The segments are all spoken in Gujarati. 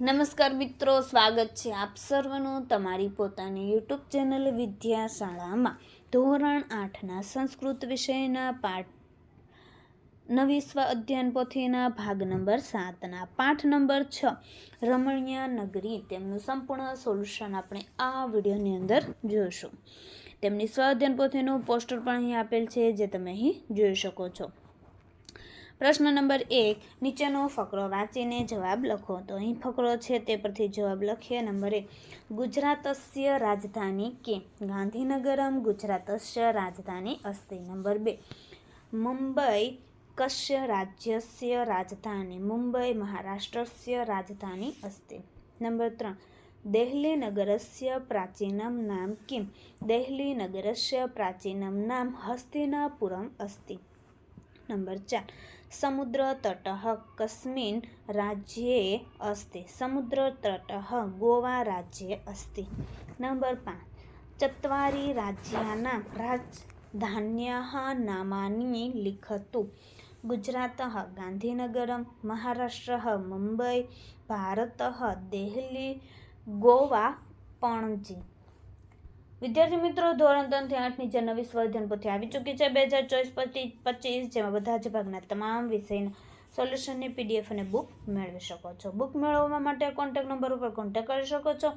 નમસ્કાર મિત્રો, સ્વાગત છે આપ સર્વનું તમારી પોતાની યુટ્યુબ ચેનલ વિદ્યાશાળામાં. ધોરણ આઠના સંસ્કૃત વિષયના પાઠ, નવી સ્વ અધ્યયન પોથીના ભાગ નંબર સાતના પાઠ નંબર છ, રમણીય નગરી તેમનું સંપૂર્ણ સોલ્યુશન આપણે આ વિડીયોની અંદર જોઈશું. તેમની સ્વ અધ્યયન પોથીનું પોસ્ટર પણ અહીં આપેલ છે, જે તમે અહીં જોઈ શકો છો. પ્રશ્ન નંબર એક, નીચેનો ફકરો વાંચીને જવાબ લખો. તો અહીં ફકરો છે તે પરથી જવાબ લખીએ. નંબર એક, ગુજરાતસ્ય રાજધાની કે? ગાંધીનગરમ ગુજરાતસ્ય રાજધાની અસ્તિ નંબર બે, મુંબઈ કશ્ય રાજ્યસ્ય રાજધાની? મુંબઈ મહારાષ્ટ્રસ્ય રાજધાની અસ્તિ નંબર ત્રણ દેહલી નગરસ્ય પ્રાચીનમ નામ કિમ? દેહલી નગરસ્ય પ્રાચીનમ નામ હસ્તિનાપુરમ અસ્તિ નંબર ચાર समुद्रतटः कस्मिन् राज्ये अस्ति समुद्रतटः गोवाराज्ये अस्ति नम्बर् पाँच चत्वारि राज्यानां राजधान्याः नामानि लिखतु गुजरातः गान्धीनगरं महाराष्ट्रः मुम्बै भारतः देहली गोवा पणजी વિદ્યાર્થી મિત્રો, ધોરણ ત્રણથી આઠની જે નવી સ્વઅધ્યયન પોથી આવી ચૂકી છે બે હજાર ચોવીસ પચીસ જેમાં બધા જ ભાગના તમામ વિષયના સોલ્યુશનની પીડીએફ અને બુક મેળવી શકો છો. બુક મેળવવા માટે કોન્ટેક્ટ નંબર ઉપર કોન્ટેક્ટ કરી શકો છો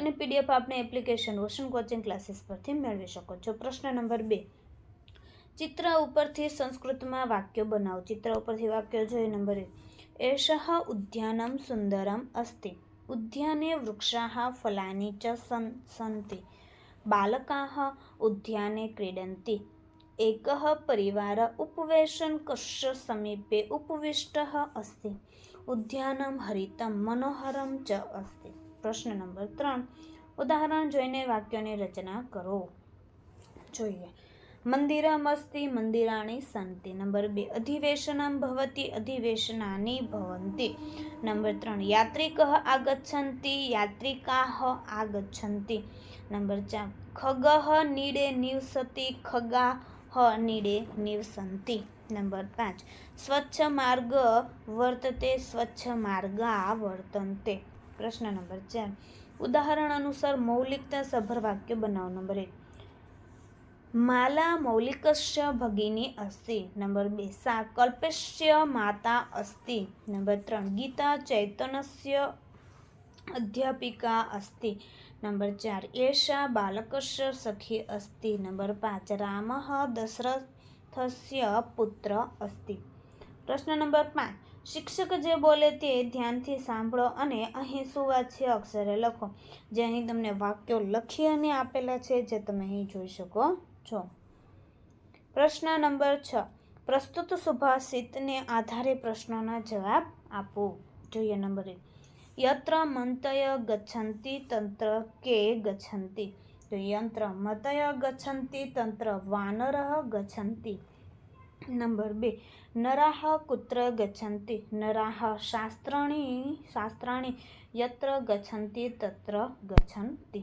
અને પીડીએફ આપણે એપ્લિકેશન ઓશન કોચિંગ ક્લાસીસ પરથી મેળવી શકો છો. પ્રશ્ન નંબર બે. ચિત્ર ઉપરથી સંસ્કૃતમાં વાક્યો બનાવો. ચિત્ર ઉપરથી વાક્યો જોઈએ. નંબર એક. એષ ઉદ્યાનમ સુંદરમ અસ્તિ. ઉદ્યાને વૃક્ષા ફલાની ચ સન बालकाः उद्याने क्रीडन्ति एकः परिवारः उपवेशनकस्य समीपे उपविष्टः अस्ति ઉદ્યાનમ હરિતમ મનોહરમ ચ અસ્તિ. પ્રશ્ન નંબર ત્રણ. ઉદાહરણ જોઈને વાક્યોની રચના કરો. જોઈએ. મંદિરમ અસ્તિ મંદિરાણી સંતિ. નંબર બે, અધિવેશનમ ભવતી, અધિવેશનાની ભવંતી. નંબર ત્રણ, યાત્રિક આગચ્છન્તિ યાત્રિકાઃ આગચ્છન્તિ નંબર ચાર, ખગઃ નીડે નિવસતી, ખગા હ નીડે નિવસન્તિ નંબર પાંચ, સ્વચ્છ માર્ગ વર્તતે, સ્વચ્છ માર્ગા વર્તન્તે. પ્રશ્ન નંબર ચાર, ઉદાહરણ અનુસાર મૌલિકતા સભર વાક્ય બનાવો. નંબર એક માલા મૌલિકસ્ય ભગિની અસ્તિ. નંબર બે સા કલ્પસ્ય માતા અસ્તિ. નંબર ત્રણ, ગીતા ચૈતનસ્ય અધ્યાપિકા અસ્તિ. નંબર ચાર એષા બાલકસ્ય સખી અસ્તિ. નંબર પાંચ, રામ દશરથસ્ય પુત્ર અસ્તિ. પ્રશ્ન નંબર પાંચ, શિક્ષક જે બોલે તે ધ્યાનથી સાંભળો અને અહીં સુવાચ્ય અક્ષરે લખો. જે અહીં તમને વાક્યો લખી અને આપેલા છે, જે તમે અહીં જોઈ શકો. છો પ્રશ્ન નંબર છ. પ્રસ્તુત સુભાષિતને આધારે પ્રશ્નોના જવાબ આપો. જોઈએ નંબર એક. યત્ર મંતય ગચ્છન્તિ તંત્ર કે ગચ્છન્તિ તો યંત્ર. મતય ગચ્છન્તિ તંત્ર, વાનર ગચ્છન્તિ નંબર બે. નરાહ કુત્ર ગચ્છન્તિ નરાહ શાસ્ત્રણી, શાસ્ત્રાણી. યત્ર ગચ્છન્તિ તત્ર ગચ્છન્તિ